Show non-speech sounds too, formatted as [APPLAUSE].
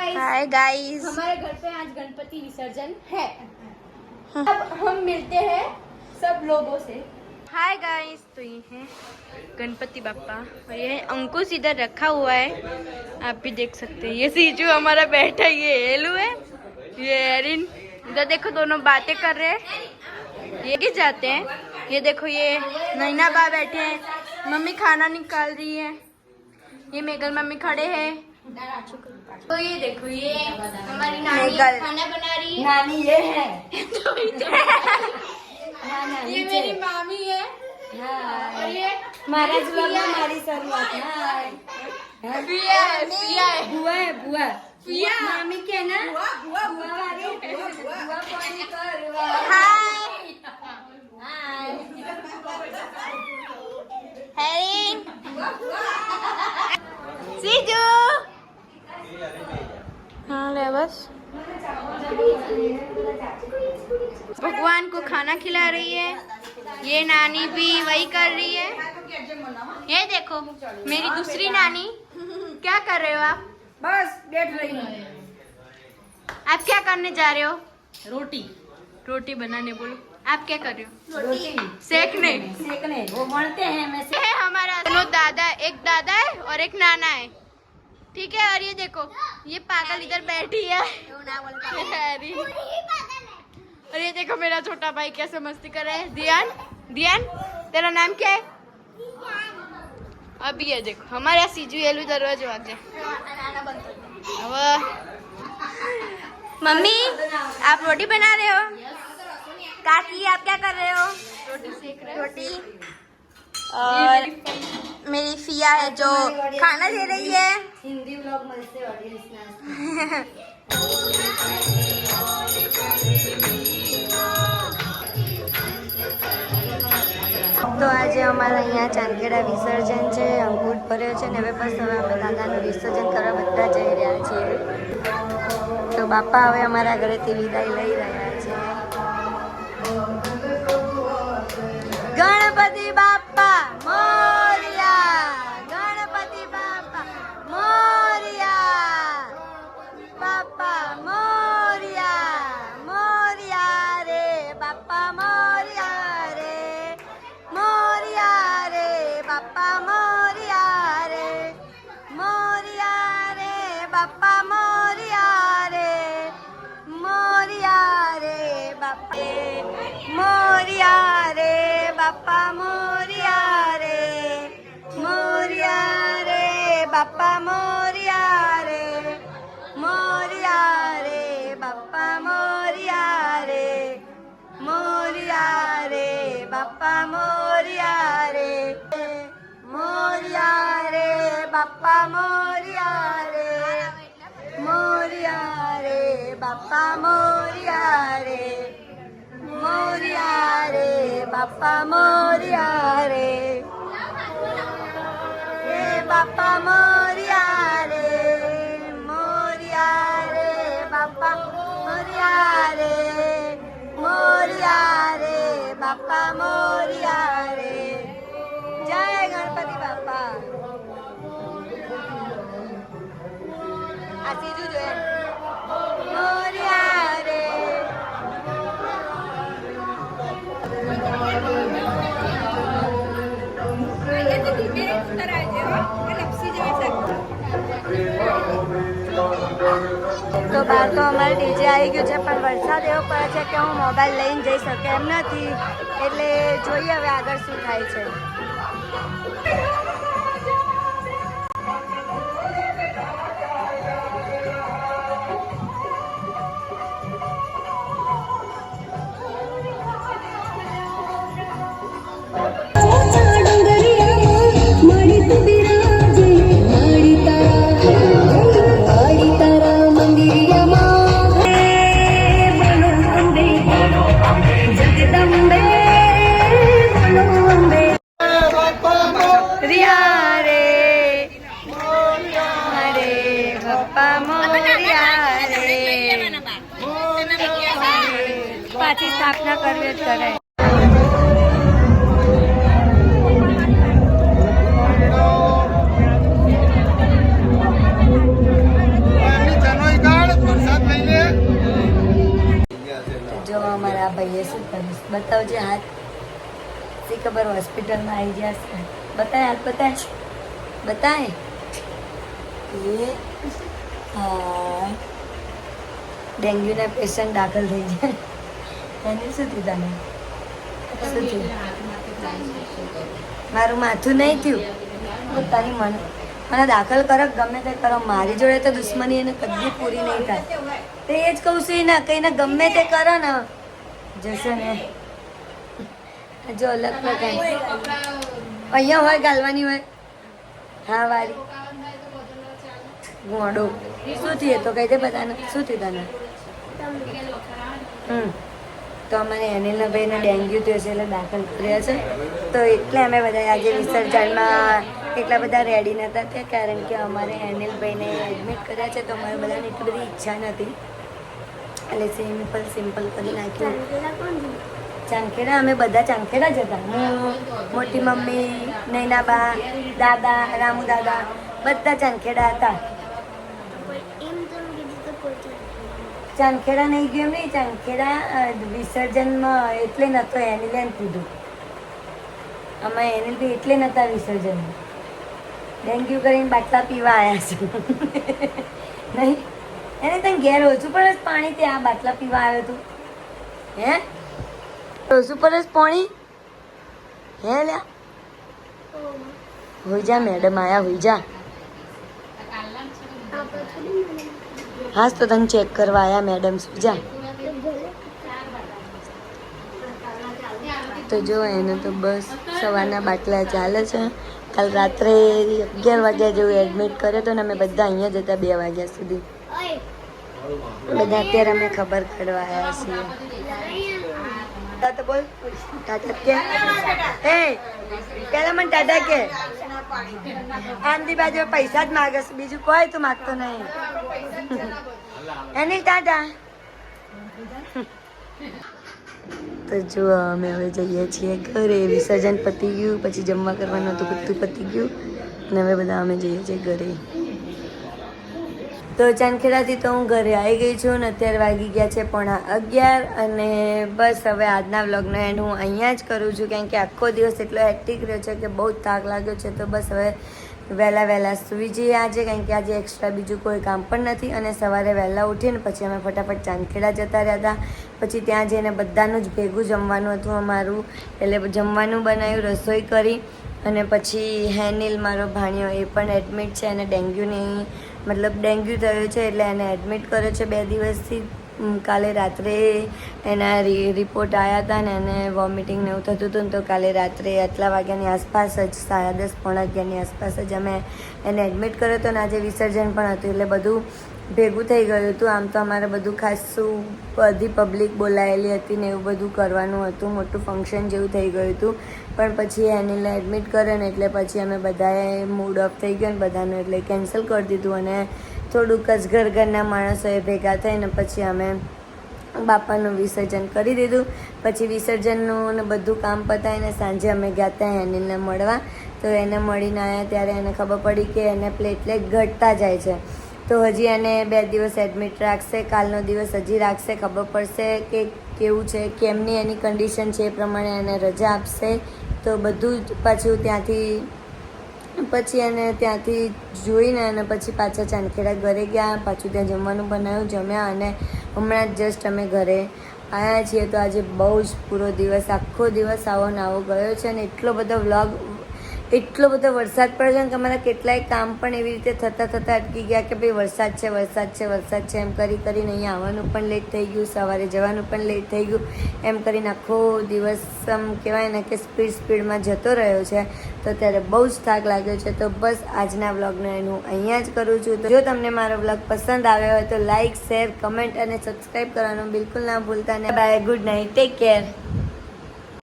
Guys hi guys हमारे घर पे आज गणपति विसर्जन है। अब हम मिलते हैं सब लोगों से। हाय गाइस तो ये है गणपति बापा और ये अंकुश इधर रखा हुआ है। आप भी देख सकते हैं। ये सीजू हमारा बैठा है। ये हेलू है। ये एरिन। इधर देखो दोनों बातें कर रहे हैं। ये किस जाते हैं? ये देखो ये नैना बा बैठे हैं। मम्मी खाना निकाल रही है। ये मेगल मम्मी खड़े हैं। तो ये देखो ये हमारी नानी खाना बना रही है। नानी ये है। तो ये मेरी मामी है। और ये महाराज बाबा हमारी शुरुआत। है। पिया है पिया है। बुआ है बुआ। पिया। मामी के ना? बुआ बुआ बुआ वाली। बुआ पानी करवा हाय। हाय। हेरिन सीजू। हाँ बस। भगवान को खाना खिला रही है। ये नानी भी वही कर रही है। ये देखो मेरी दूसरी नानी। क्या कर रहे हो आप? बस बैठ रही हूँ। आप क्या करने जा रहे हो? रोटी। रोटी बनाने बोलो। आप क्या कर रहे हो? रोटी। सेकने। सेकने। वो बनते हैं मैं है हमारा दोनों दादा एक दादा है और एक नाना है। ठीक है और ये देखो ये पागल इधर बैठी है। और ये देखो मेरा छोटा भाई कैसे मस्ती कर रहा है। दियान दियान तेरा नाम क्या है? अभी ये देखो हमारे यहाँ सीजू येलू दरवाजे वाजे अब मम्मी आप रोटी बना रहे हो? काकी आप क्या कर रहे हो? रोटी सेक रहे हो। रोटी। और मेरी फिया है जो खाना दे रही है हिंदी ब्लॉग मध्ये ऑडियन्स તો આજે અમારા અહીંયા ચાંદખેડા વિસર્જન છે અંકુટ ભર્યો છે ને હવે બસ હવે અમે દાદાનું વિસર્જન કરવા બધા જઈ રહ્યા છીએ તો બાપા હવે અમારા ઘરેથી વિદાય લઈ રહ્યા છે ગણપતિ બાપા મોરિયા રે મોરિયા રે બાપા મોરિયા રે રે બાપા મોરિયા રે મોરિયા રે બાપા મોરિયા રે મોરિયા રે બાપા મોરિયા રે જય ગણપતિ બાપા બહાર તો અમારે ડીજે આવી ગયું છે, પણ વરસાદ એવો પડે છે કે હું મોબાઈલ લઈને જઈ શકે એમ નથી. એટલે જોઈએ હવે આગળ શું થાય છે. પાછી સ્થાપના કરવી જ કરાય ભાઈએ શું બતાવજે હાથ. શી ખબર હોસ્પિટલમાં આવી ગયા છે? બતાય હાથ બતાય. બતાય. એ હા. ડેન્ગ્યુના પેશન્ટ દાખલ થઈ જાય એને શું થયું તને? શું થયું? મારું માથું નહીં થયું? તારી મન મને દાખલ કરો, ગમે તે કરો. મારી જોડે તો દુશ્મની એને કદી પૂરી નહીં થાય. તે એ જ કહું છું ને ગમે તે કરો ને, જશે ને. જો અલગ પ્રકાર અહીંયા હોય, ગાલવાની હોય. હા, વારી. ગોડો. શું થયું? તો કહી દે બધાને. શું થયું તને? તો અમારે અનિલના ભાઈને ડેન્ગ્યુ થયો છે એટલે દાખલ કર્યા છે. તો એટલે અમે બધા આજે વિસર્જનમાં એટલા બધા રેડી નહોતા થયા, કારણ કે અમારે અનિલભાઈને એડમિટ કર્યા છે, તો અમારે બધાને એટલી બધી ઈચ્છા નથી એટલે સિમ્પલ સિમ્પલ કરી નાખ્યું. ચાંખેડા, અમે બધા ચાંખેડા જ હતા. મોટી મમ્મી, નૈનાબા, દાદા રામુ દાદા બધા ચાંખેડા હતા. ચાંખેડા નહીં ગયો એમ નહીં ચાંખેડા વિસર્જનમાં એટલે નહોતો એની લેન કીધું. અમે એની બી એટલે નહોતા વિસર્જનમાં ડેન્ગ્યુ કરીને બાટલા પીવા આવ્યા છે. [LAUGHS] નહીં? એને તને ઘેર ઓછું પડે જ પાણી ત્યાં બાટલા પીવા આવ્યો તું. હે? ઓછું પર જ પાણી? હે લ્યા? હોઈ જા મેડમ આયા હોઈ જા. હાસ તો તને ચેક કરવા આવ્યા મેડમ સુજા તો જો, એને તો બસ સવારના બાટલા ચાલે છે. કાલ રાત્રે અગિયાર વાગ્યા જેવું એડમિટ કર્યો તો ને અમે બધા અહીંયા જતા બે વાગ્યા સુધી. બધા અત્યારે અમે ખબર કાઢવા આવ્યા છીએ. તો બોલ. ટાટા કે પેલા મને ટાટા કે આમની બાજુ પૈસા જ માગે છે બીજું કોઈ તું માગતો નહીં. એની ટાટા તો જો અમે હવે જઈએ છીએ ઘરે. વિસર્જન પતી ગયું, પછી જમવા કરવાનું હતું, બધું પતી ગયું. અને હવે બધા અમે જઈએ છીએ ઘરે. તો ચાંદખેડાથી તો હું ઘરે આવી ગઈ છું અને અત્યારે વાગી ગયા છે પોણા અગિયાર અને બસ હવે આજના વ્લોગનો એન્ડ હું અહીંયા જ કરું છું કારણ કે આખો દિવસ એટલો હેક્ટિક રહ્યો છે કે બહુ થાક લાગ્યો છે તો બસ હવે વહેલા વહેલા સૂઈ જઈએ આજે કારણ કે આજે એક્સ્ટ્રા બીજું કોઈ કામ પણ નથી અને સવારે વહેલા ઉઠીને પછી અમે ફટાફટ ચાંદખેડા જતા રહ્યા હતા. પછી ત્યાં જઈને બધાનું જ ભેગું જમવાનું હતું અમારું. એટલે જમવાનું બનાવ્યું, રસોઈ કરી અને પછી હેનિલ મારો ભાણિયો એ પણ એડમિટ છે અને ડેન્ગ્યુની મતલબ ડેન્ગ્યુ થયો છે એટલે એને એડમિટ કર્યો છે બે દિવસથી. કાલે રાત્રે એના રિપોર્ટ આવ્યા હતા ને એને વોમિટિંગ ને એવું થતું હતું ને તો કાલે રાત્રે આટલા વાગ્યાની આસપાસ જ, સાડા દસ, પોણા અગિયારની આસપાસ જ અમે એને એડમિટ કર્યો હતો ને આજે વિસર્જન પણ હતું એટલે બધું ભેગું થઈ ગયું હતું. આમ તો અમારે બધું ખાસું બધી પબ્લિક બોલાયેલી હતી ને એવું બધું કરવાનું હતું. મોટું ફંક્શન જેવું થઈ ગયું હતું. પણ પછી એનિલને એડમિટ કરે ને એટલે પછી અમે બધાએ મૂડ ઓફ થઈ ગયો ને બધાનું એટલે કેન્સલ કરી દીધું અને થોડુંક જ ઘર ઘરના માણસોએ ભેગા થઈને પછી અમે બાપાનું વિસર્જન કરી દીધું. પછી વિસર્જનનું ને બધું કામ પતાવીને સાંજે અમે ગયા હતા એનિલને મળવા. તો એને મળીને આવ્યા ત્યારે એને ખબર પડી કે એને પ્લેટલેટ ઘટતા જાય છે. તો હજી એને બે દિવસ એડમિટ રાખશે, કાલનો દિવસ હજી રાખશે. ખબર પડશે કે કેવું છે, કેમની એની કન્ડિશન છે, એ પ્રમાણે એને રજા આપશે. તો બધું જ પાછું ત્યાંથી, પછી એને ત્યાંથી જોઈને અને પછી પાછા ચાંદખેડા ઘરે ગયા. પાછું ત્યાં જમવાનું બનાવ્યું, જમ્યા અને હમણાં જસ્ટ અમે ઘરે આવ્યા છીએ. તો આજે બહુ જ પૂરો દિવસ, આખો દિવસ આવો ને આવો ગયો છે. અને એટલો બધો વ્લોગ એટલો બધો વરસાદ પડે છે ને કે અમારા કેટલાય કામ પણ એવી રીતે થતાં થતાં અટકી ગયા કે ભાઈ વરસાદ છે વરસાદ છે વરસાદ છે, એમ કરી કરીને અહીંયા આવવાનું પણ લેટ થઈ ગયું, સવારે જવાનું પણ લેટ થઈ ગયું. એમ કરીને આખો દિવસ આમ કહેવાય ને કે સ્પીડ સ્પીડમાં જતો રહ્યો છે. તો ત્યારે બહુ જ થાક લાગ્યો છે. તો બસ આજના વ્લોગને એનું અહીંયા જ કરું છું. તો જો તમને મારો વ્લોગ પસંદ આવ્યો હોય તો લાઇક શેર કમેન્ટ અને સબસ્ક્રાઈબ કરવાનું બિલકુલ ના ભૂલતા ને. Bye good night take care